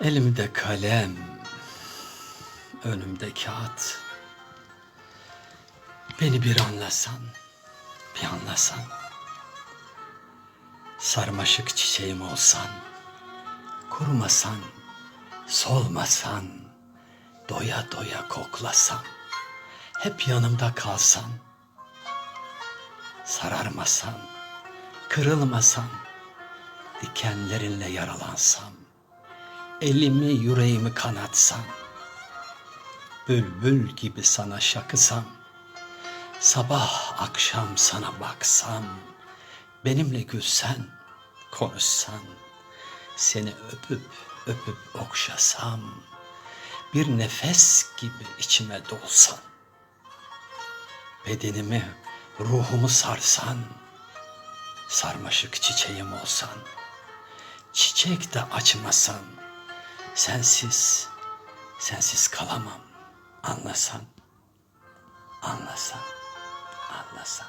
Elimde kalem, önümde kağıt. Beni bir anlasan, bir anlasan. Sarmaşık çiçeğim olsan, kurumasan, solmasan, doya doya koklasan, hep yanımda kalsan, sararmasan, kırılmasan, dikenlerinle yaralansam, elimi yüreğimi kanatsan, bülbül gibi sana şakısam, sabah akşam sana baksam, benimle gülsen, konuşsan, seni öpüp öpüp okşasam, bir nefes gibi içime dolsan, bedenimi, ruhumu sarsan, sarmaşık çiçeğim olsan, çiçek de açmasan, sensiz, sensiz kalamam, anlasan, anlasan, anlasan.